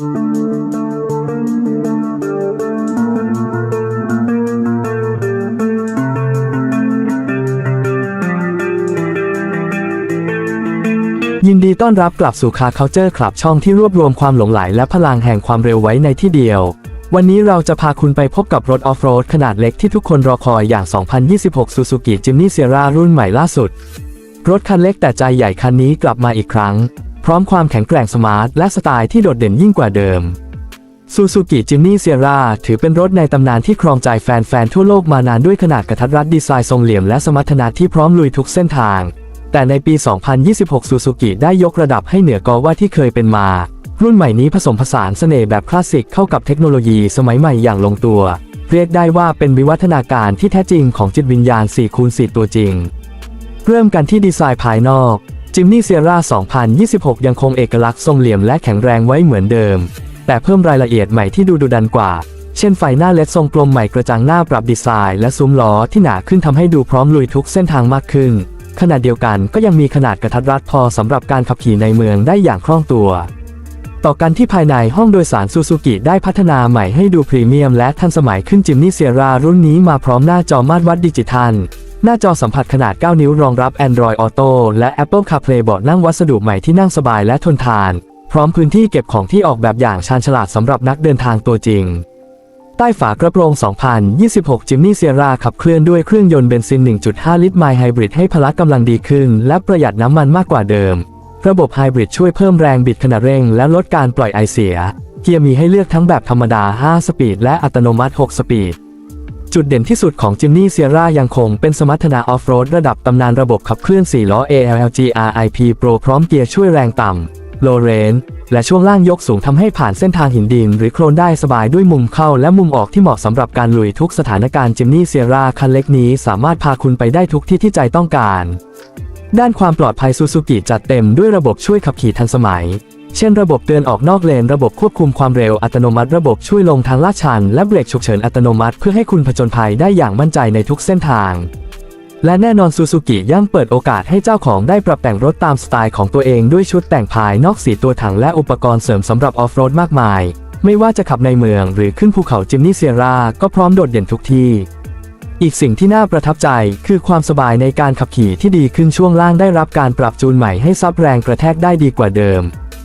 ยินดีต้อนรับกลับสู่คาเคาเจอร์คลับช่องที่รวบรวมความหลงไหลและพลังแห่งความเร็วไว้ในที่เดียว วันนี้เราจะพาคุณไปพบกับรถออฟโรดขนาดเล็กที่ทุกคนรอคอยอย่าง 2026 Suzuki Jimny Sierra รุ่นใหม่ล่าสุด รถคันเล็กแต่ใจใหญ่คันนี้กลับมาอีกครั้ง ร้อมความแข็งแกร่งสมาร์ทและสไตล์ที่โดดเด่นยิ่งกว่าเดิม Suzuki Jimny Sierra ถือเป็นรถในตำนานที่ครองใจแฟนๆ ทั่วโลกมานานด้วยขนาดกระทัดรัดดีไซน์ทรงเหลี่ยมและสมรรถนะที่พร้อมลุยทุกเส้นทาง แต่ในปี 2026 Suzuki ได้ยกระดับให้เหนือกว่าที่เคยเป็นมา รุ่นใหม่นี้ผสมผสานเสน่ห์แบบคลาสสิกเข้ากับเทคโนโลยีสมัยใหม่อย่างลงตัว เรียกได้ว่าเป็นวิวัฒนาการที่แท้จริงของจิตวิญญาณ4คูณ4ตัวจริง เริ่มกันที่ดีไซน์ภายนอก Jimny Sierra 2026 ยังคงเอกลักษณ์ทรงเหลี่ยมและแข็งแรงไว้เหมือนเดิม แต่เพิ่มรายละเอียดใหม่ที่ดูดุดันกว่า เช่นไฟหน้าเลดทรงกลมใหม่กระจังหน้าปรับดีไซน์และซุ้มล้อที่หนาขึ้นทำให้ดูพร้อมลุยทุกเส้นทางมากขึ้น ขณะเดียวกันก็ยังมีขนาดกระทัดรัดพอสำหรับการขับขี่ในเมืองได้อย่างคล่องตัว ต่อกันที่ภายในห้องโดยสารซูซูกิได้พัฒนาใหม่ให้ดูพรีเมียมและทันสมัยขึ้นจิมนี่เซียร่ารุ่นนี้มาพร้อมหน้าจอมาตรวัดดิจิทัล หน้าจอสัมผัสขนาด 9 นิ้วรองรับ Android Auto และ Apple CarPlay เบาะนั่งวัสดุใหม่ที่นั่งสบายและทนทาน พร้อมพื้นที่เก็บของที่ออกแบบอย่างชาญฉลาดสำหรับนักเดินทางตัวจริง ใต้ฝากระโปรง 2026 Jimny Sierra ขับเคลื่อนด้วยเครื่องยนต์เบนซิน 1.5 ลิตรไมล์ไฮบริดให้พละกำลังดีขึ้น และประหยัดน้ำมันมากกว่าเดิม ระบบไฮบริดช่วยเพิ่มแรงบิดขณะเร่ง และลดการปล่อยไอเสีย เกียร์มีให้เลือกทั้งแบบธรรมดา 5 สปีด และอัตโนมัติ 6 สปีด จุดเด่นที่สุดของ Jimny Sierra ยังคงเป็นสมรรถนะออฟโรดระดับตำนานระบบขับเคลื่อน 4 ล้อ ALG RIP Pro พร้อมเกียร์ช่วยแรงต่ำ low range และช่วงล่างยกสูงทำให้ผ่านเส้นทางหินดิน หรือโคลนได้สบายด้วยมุมเข้าและมุมออกที่เหมาะสำหรับการลุยทุกสถานการณ์ Jimny Sierra คันเล็กนี้สามารถพาคุณไปได้ทุกที่ที่ใจต้องการ ด้านความปลอดภัยซูซูกิจัดเต็มด้วยระบบช่วยขับขี่ทันสมัย เช่นระบบเตือนออกนอกเลน ระบบควบคุมความเร็วอัตโนมัติระบบช่วยลงทางลาดชัน และเบรกฉุกเฉินอัตโนมัติเพื่อให้คุณผจญภัยได้อย่างมั่นใจในทุกเส้นทาง และแน่นอนซูซูกิยังเปิดโอกาสให้เจ้าของได้ปรับแต่งรถตามสไตล์ของตัวเองด้วยชุดแต่งภายนอกสีตัวถังและอุปกรณ์เสริมสำหรับออฟโรดมากมาย ไม่ว่าจะขับในเมืองหรือขึ้นภูเขาจิมนี่เซียร่าก็พร้อมโดดเด่นทุกที่อีกสิ่งที่น่าประทับใจคือความสบายในการขับขี่ที่ดีขึ้นช่วงล่างได้รับการปรับจูนใหม่ให้ซับแรงกระแทกได้ดีกว่าเดิม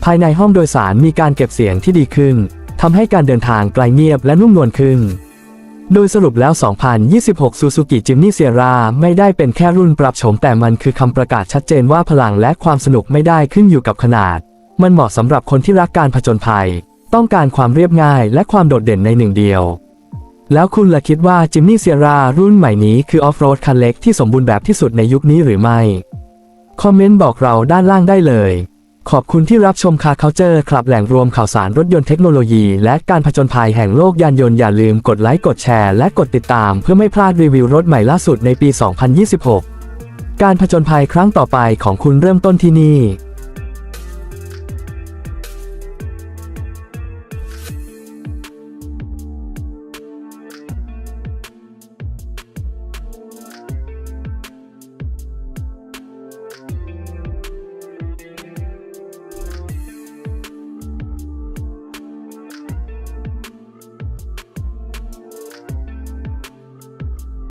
ภายในห้องโดยสารมีการเก็บเสียงที่ดีขึ้นทำให้การเดินทางไกลเงียบและนุ่มนวลขึ้น โดยสรุปแล้ว 2026 Suzuki Jimny Sierra ไม่ได้เป็นแค่รุ่นปรับโฉมแต่มันคือคำประกาศชัดเจนว่าพลังและความสนุกไม่ได้ขึ้นอยู่กับขนาด มันเหมาะสำหรับคนที่รักการผจญภัย ต้องการความเรียบง่ายและความโดดเด่นในหนึ่งเดียว แล้วคุณล่ะคิดว่า Jimny Sierra รุ่นใหม่นี้คือออฟโรดคันเล็กที่สมบูรณ์แบบที่สุดในยุคนี้หรือไม่ คอมเมนต์บอกเราด้านล่างได้เลย ขอบคุณที่รับชมคาเคาเจอร์คลับแหล่งรวมข่าวสารรถยนต์เทคโนโลยี และการผจญภัยแห่งโลกยานยนต์อย่าลืมกดไลค์กดแชร์และกดติดตามเพื่อไม่พลาดรีวิวรถใหม่ล่าสุดในปี 2026 การผจญภัยครั้งต่อไปของคุณเริ่มต้นที่นี่